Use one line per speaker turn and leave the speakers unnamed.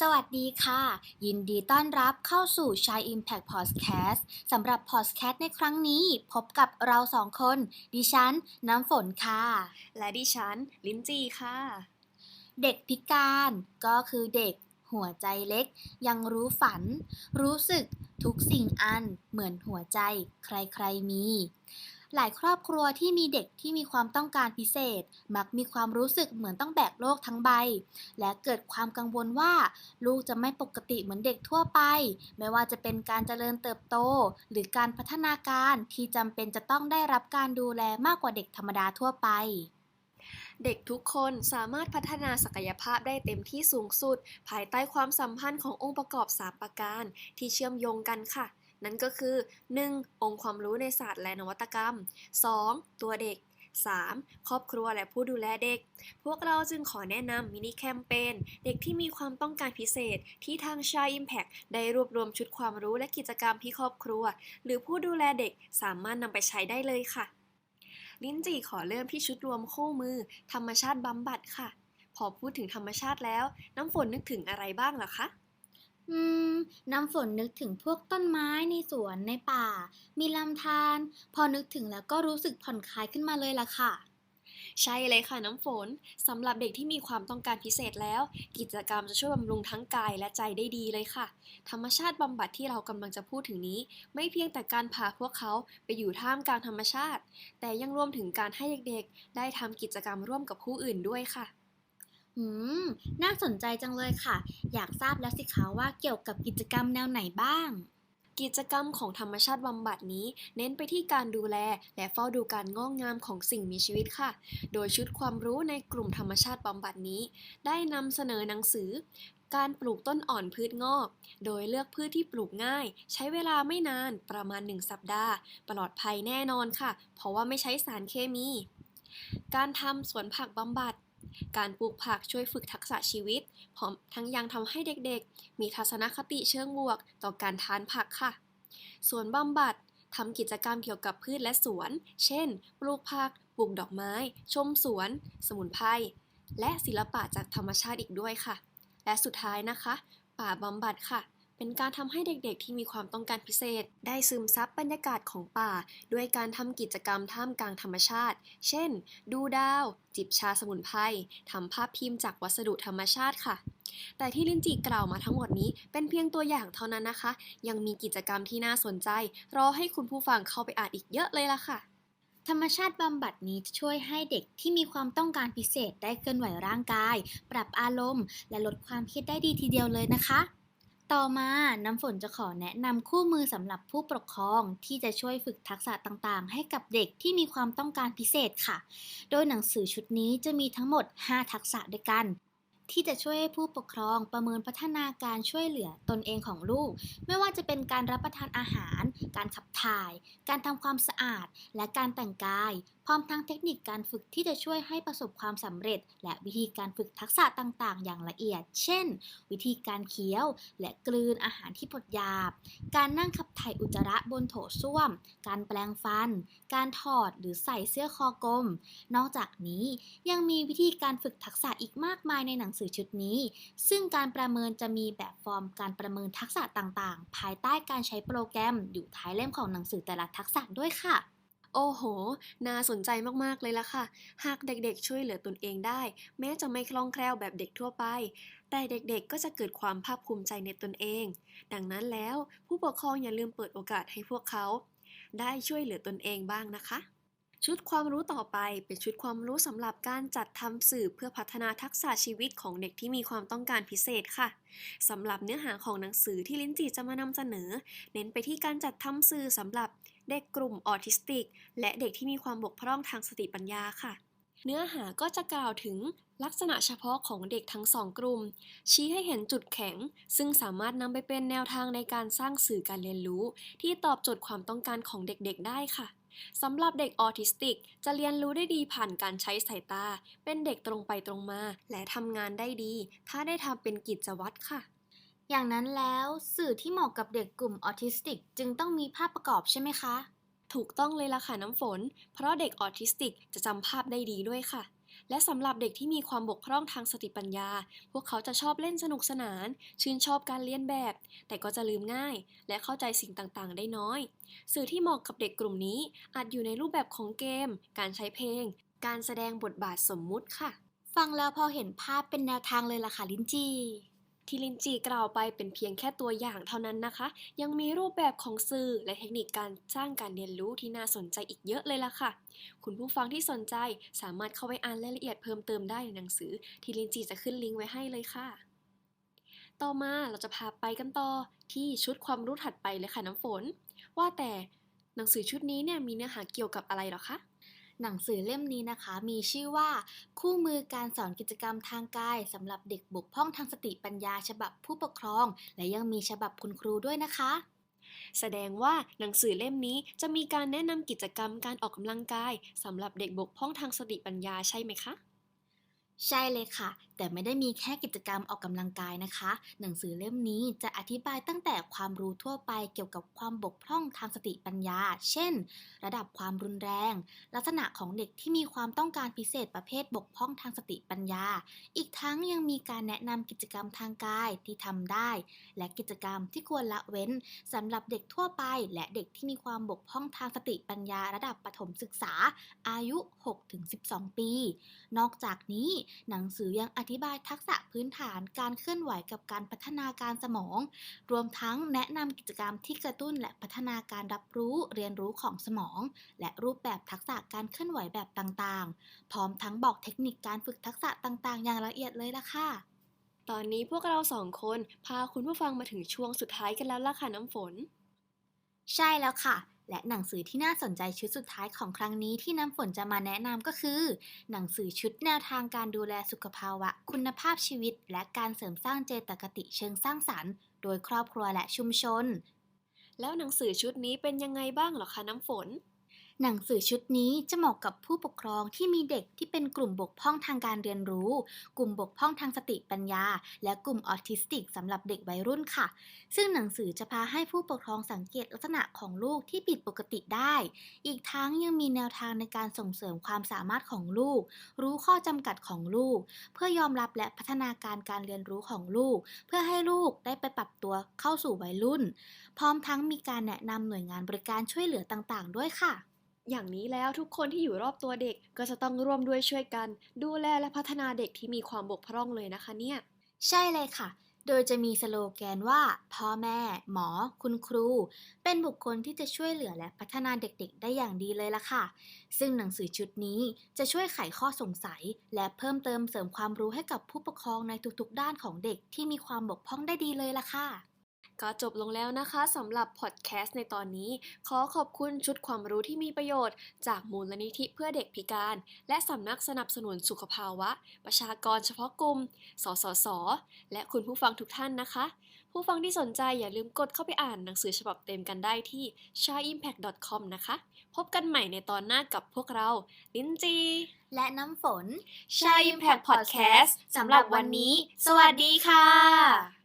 สวัสดีค่ะ ยินดีต้อนรับเข้าสู่ Shy Impact Podcast สำหรับ Podcast ในครั้งนี้พบกับเราสองคน ดิฉัน น้ำฝนค่ะ
และดิฉัน ลิ้นจีค่ะ
เด็กพิการก็คือเด็กหัวใจเล็ก ยังรู้ฝัน รู้สึกทุกสิ่งอันเหมือนหัวใจ ใครๆมี หลายครอบครัวที่มีเด็กที่มีความต้องการพิเศษ มักมีความรู้สึกเหมือนต้องแบกโลกทั้งใบ และเกิดความกังวลว่า ลูกจะไม่ปกติเหมือนเด็กทั่วไป ไม่ว่าจะเป็นการเจริญเติบโต หรือการพัฒนาการที่จำเป็นจะต้องได้รับการดูแลมากกว่าเด็กธรรมดาทั่วไป
เด็กทุกคนสามารถพัฒนาศักยภาพได้เต็มที่สูงสุด ภายใต้ความสัมพันธ์ขององค์ประกอบ 3 ประการ ที่เชื่อมโยงกันค่ะ นั่นก็คือ 1. องค์ความรู้ในศาสตร์และนวัตกรรม 2. ตัวเด็ก 3. ครอบครัวและผู้ดูแลเด็ก พวกเราจึงขอแนะนำมินิแคมเปญเด็กที่มีความต้องการพิเศษที่ทางชา Impact ได้รวบรวมชุดความรู้และกิจกรรมที่ครอบครัว หรือผู้ดูแลเด็กสามารถนำไปใช้ได้เลยค่ะ ลิ้นจี่ขอเริ่มที่ชุดรวมคู่มือ ธรรมชาติบำบัดค่ะ พอพูดถึงธรรมชาติแล้ว น้ำฝนนึกถึงอะไรบ้างเหรอคะ
อืม น้ำฝนนึกถึงพวกต้นไม้ในสวนในป่า มีลำธาร พอนึกถึงแล้วก็รู้สึกผ่อนคลายขึ้นมาเลยล่ะค่ะ
ใช่เลยค่ะน้ำฝนสำหรับเด็กที่มีความต้องการพิเศษแล้ว กิจกรรมจะช่วยบำรุงทั้งกายและใจได้ดีเลยค่ะ ธรรมชาติบำบัดที่เรากำลังจะพูดถึงนี้ ไม่เพียงแต่การพาพวกเขาไปอยู่ท่ามกลางธรรมชาติ แต่ยังรวมถึงการให้เด็กๆ ได้ทำกิจกรรมร่วมกับผู้อื่นด้วยค่ะ
อืม น่าสนใจจังเลยค่ะ อยากทราบแล้วสิคะว่าเกี่ยวกับกิจกรรมแนวไหนบ้าง
กิจกรรมของธรรมชาติบำบัดนี้ เน้นไปที่การดูแล และเฝ้าดูการงอกงามของสิ่งมีชีวิตค่ะ โดยชุดความรู้ในกลุ่มธรรมชาติบำบัดนี้ ได้นำเสนอหนังสือ การปลูกต้นอ่อนพืชงอก โดยเลือกพืชที่ปลูกง่าย ใช้เวลาไม่นานประมาณ 1 สัปดาห์ ปลอดภัยแน่นอนค่ะ เพราะว่าไม่ใช้สารเคมี การทำสวนผักบำบัด การปลูกผักช่วยฝึกทักษะชีวิต พร้อมทั้งยังทำให้เด็กๆ มีทัศนคติเชิงบวก ต่อการทานผักค่ะ สวนบำบัดทำกิจกรรมเกี่ยวกับพืชและสวน เช่น ปลูกผัก ปลูกดอกไม้ ชมสวน สมุนไพร และศิลปะจากธรรมชาติอีกด้วยค่ะ และสุดท้ายนะคะ ป่าบำบัดค่ะ เป็นการทำให้เด็กๆ ที่มีความต้องการพิเศษ ได้ซึมซับบรรยากาศของป่า ด้วยการทำกิจกรรมท่ามกลางธรรมชาติ เช่น ดูดาว จิบชาสมุนไพรทำภาพพิมพ์จากวัสดุธรรมชาติค่ะ แต่ที่ลินจีกล่าวมาทั้งหมดนี้เป็นเพียงตัวอย่างเท่านั้นนะคะ ยังมีกิจกรรมที่น่าสนใจ รอให้คุณผู้ฟังเข้าไปอ่านอีกเยอะเลยล่ะค่ะ
ธรรมชาติบำบัดนี้จะช่วยให้เด็กที่มีความต้องการพิเศษได้เคลื่อนไหวร่างกาย ปรับอารมณ์ และลดความเครียดได้ดีทีเดียวเลยนะคะ ต่อมาน้ำฝนจะขอแนะนำคู่มือสำหรับผู้ปกครองที่จะช่วยฝึกทักษะต่างๆ ให้กับเด็กที่มีความต้องการพิเศษค่ะ โดยหนังสือชุดนี้จะมีทั้งหมด 5 ทักษะด้วยกัน ที่จะช่วยให้ผู้ปกครองประเมินพัฒนาการช่วยเหลือตนเองของลูก ไม่ว่าจะเป็นการรับประทานอาหาร การขับถ่าย การทำความสะอาด และการแต่งกายพร้อมทั้งเทคนิคการฝึกที่จะช่วยให้ประสบความสำเร็จ และวิธีการฝึกทักษะต่างๆ อย่างละเอียด เช่น วิธีการเคี้ยว และกลืนอาหารที่บดหยาบ การนั่งขับถ่ายอุจจาระบนโถส้วม การแปลงฟัน การถอดหรือใส่เสื้อคอกลม นอกจากนี้ยังมีวิธีการฝึกทักษะอีกมากมายในหนังสือชุดนี้ ซึ่งการประเมินจะมีแบบฟอร์มการประเมินทักษะต่างๆ ภายใต้การใช้โปรแกรมอยู่ท้ายเล่มของหนังสือแต่ละทักษะด้วยค่ะ
โอ้โห น่าสนใจมากๆเลยล่ะค่ะ หากเด็กๆช่วยเหลือตนเองได้ แม้จะไม่คล่องแคล่วแบบเด็กทั่วไป แต่เด็กๆก็จะเกิดความภาคภูมิใจในตนเอง ดังนั้นแล้วผู้ปกครองอย่าลืมเปิดโอกาสให้พวกเขา ได้ช่วยเหลือตนเองบ้างนะคะชุดความรู้ต่อไปเป็นชุดความรู้สำหรับการจัดทำสื่อเพื่อพัฒนาทักษะชีวิตของเด็กที่มีความต้องการพิเศษค่ะสำหรับเนื้อหาของหนังสือที่ลิ้นจีจะมานำเสนอ เน้นไปที่การจัดทำสื่อสำหรับ เด็กกลุ่มออทิสติก และเด็กที่มีความบกพร่องทางสติปัญญาค่ะ เนื้อหาก็จะกล่าวถึงลักษณะเฉพาะของเด็กทั้งสองกลุ่ม ชี้ให้เห็นจุดแข็ง ซึ่งสามารถนำไปเป็นแนวทางในการสร้างสื่อการเรียนรู้ ที่ตอบโจทย์ความต้องการของเด็กๆ ได้ค่ะสำหรับเด็กออทิสติก จะเรียนรู้ได้ดีผ่านการใช้สายตา เป็นเด็กตรงไปตรงมา และทำงานได้ดี ถ้าได้ทำเป็นกิจวัตรค่ะ
อย่างนั้นแล้วสื่อที่เหมาะกับเด็กกลุ่มออทิสติก จึงต้องมีภาพประกอบใช่ไหมคะ
ถูกต้องเลยล่ะค่ะน้ำฝน เพราะเด็กออทิสติกจะจำภาพได้ดีด้วยค่ะ และสำหรับเด็กที่มีความบกพร่องทางสติปัญญา พวกเขาจะชอบเล่นสนุกสนาน ชื่นชอบการเรียนแบบ แต่ก็จะลืมง่าย และเข้าใจสิ่งต่างๆ ได้น้อย สื่อที่เหมาะกับเด็กกลุ่มนี้ อาจอยู่ในรูปแบบของเกม การใช้เพลง การแสดงบทบาทสมมุติค่ะ
ฟังแล้วพอเห็นภาพเป็นแนวทางเลยล่ะค่ะลินจี
ที่ลินจีกล่าวไปเป็นเพียงแค่ตัวอย่างเท่านั้นนะคะ ยังมีรูปแบบของสื่อและเทคนิคการสร้างการเรียนรู้ที่น่าสนใจอีกเยอะเลยล่ะค่ะ คุณผู้ฟังที่สนใจสามารถเข้าไปอ่านรายละเอียดเพิ่มเติมได้ในหนังสือ ที่ลินจีจะขึ้นลิงก์ไว้ให้เลยค่ะ ต่อมาเราจะพาไปกันต่อที่ชุดความรู้ถัดไปเลยค่ะน้ำฝน ว่าแต่หนังสือชุดนี้เนี่ยมีเนื้อหาเกี่ยวกับอะไรหรอคะ
หนังสือเล่มนี้นะคะ มีชื่อว่า คู่มือการสอนกิจกรรมทางกายสำหรับเด็กบกพร่องทางสติปัญญา ฉบับผู้ปกครอง และยังมีฉบับคุณครูด้วยนะคะ
แสดงว่าหนังสือเล่มนี้จะมีการแนะนำกิจกรรมการออกกำลังกายสำหรับเด็กบกพร่องทางสติปัญญาใช่ไหมคะ
ใช่เลยค่ะ แต่ไม่ได้มีแค่กิจกรรมออกกำลังกายนะคะ หนังสือเล่มนี้จะอธิบายตั้งแต่ความรู้ทั่วไปเกี่ยวกับความบกพร่องทางสติปัญญา เช่น ระดับความรุนแรง ลักษณะของเด็กที่มีความต้องการพิเศษประเภทบกพร่องทางสติปัญญา อีกทั้งยังมีการแนะนำกิจกรรมทางกายที่ทำได้ และกิจกรรมที่ควรละเว้นสำหรับเด็กทั่วไป และเด็กที่มีความบกพร่องทางสติปัญญา ระดับประถมศึกษา อายุ 6-12 ปี นอกจากนี้หนังสือยังอธิบายทักษะพื้นฐานการเคลื่อนไหวกับการพัฒนาการสมอง รวมทั้งแนะนำกิจกรรมที่กระตุ้นและพัฒนาการรับรู้เรียนรู้ของสมอง และรูปแบบทักษะการเคลื่อนไหวแบบต่างๆ พร้อมทั้งบอกเทคนิคการฝึกทักษะต่างๆ อย่างละเอียดเลยล่ะค่ะ
ตอนนี้พวกเราสองคนพาคุณผู้ฟังมาถึงช่วงสุดท้ายกันแล้วล่ะค่ะน้ำฝน
ใช่แล้วค่ะ และหนังสือที่น่าสนใจชุดสุดท้ายของครั้งนี้ที่น้ำฝนจะมาแนะนำก็คือ หนังสือชุดแนวทางการดูแลสุขภาวะ คุณภาพชีวิต และการเสริมสร้างเจตคติเชิงสร้างสรรค์ โดยครอบครัวและชุมชน
แล้วหนังสือชุดนี้เป็นยังไงบ้างหรอคะน้ำฝน
หนังสือชุดนี้จะเหมาะกับผู้ปกครองที่มีเด็กที่เป็นกลุ่มบกพร่องทางการเรียนรู้ กลุ่มบกพร่องทางสติปัญญา และกลุ่มออทิสติกสำหรับเด็กวัยรุ่นค่ะ ซึ่งหนังสือจะพาให้ผู้ปกครองสังเกตลักษณะของลูกที่ผิดปกติได้ อีกทั้งยังมีแนวทางในการส่งเสริมความสามารถของลูก รู้ข้อจำกัดของลูก เพื่อยอมรับและพัฒนาการการเรียนรู้ของลูก เพื่อให้ลูกได้ไปปรับตัวเข้าสู่วัยรุ่น พร้อมทั้งมีการแนะนำหน่วยงานบริการช่วยเหลือต่างๆ ด้วยค่ะ
อย่างนี้แล้วทุกคนที่อยู่รอบตัวเด็กก็จะต้องร่วมด้วยช่วยกัน ดูแลและพัฒนาเด็กที่มีความบกพร่องเลยนะคะเนี่ย
ใช่เลยค่ะ โดยจะมีสโลแกนว่า พ่อแม่ หมอ คุณครู เป็นบุคคลที่จะช่วยเหลือและพัฒนาเด็กๆ ได้อย่างดีเลยล่ะค่ะ ซึ่งหนังสือชุดนี้จะช่วยไขข้อสงสัย และเพิ่มเติมเสริมความรู้ให้กับผู้ปกครองในทุกๆ ด้านของเด็กที่มีความบกพร่องได้ดีเลยล่ะค่ะ
ก็จบลงแล้วนะคะสำหรับพอดแคสต์ในตอนนี้ ขอขอบคุณชุดความรู้ที่มีประโยชน์ จากมูลนิธิเพื่อเด็กพิการ และสำนักสนับสนุนสุขภาวะ ประชากรเฉพาะกลุ่ม สสส และคุณผู้ฟังทุกท่านนะคะ ผู้ฟังที่สนใจอย่าลืมกดเข้าไปอ่านหนังสือฉบับเต็มกันได้ที่ shaiimpact.com นะคะ พบกันใหม่ในตอนหน้ากับพวกเรา ลินจี
และน้ำฝน
Shai Impact Podcast สำหรับวันนี้ สวัสดีค่ะ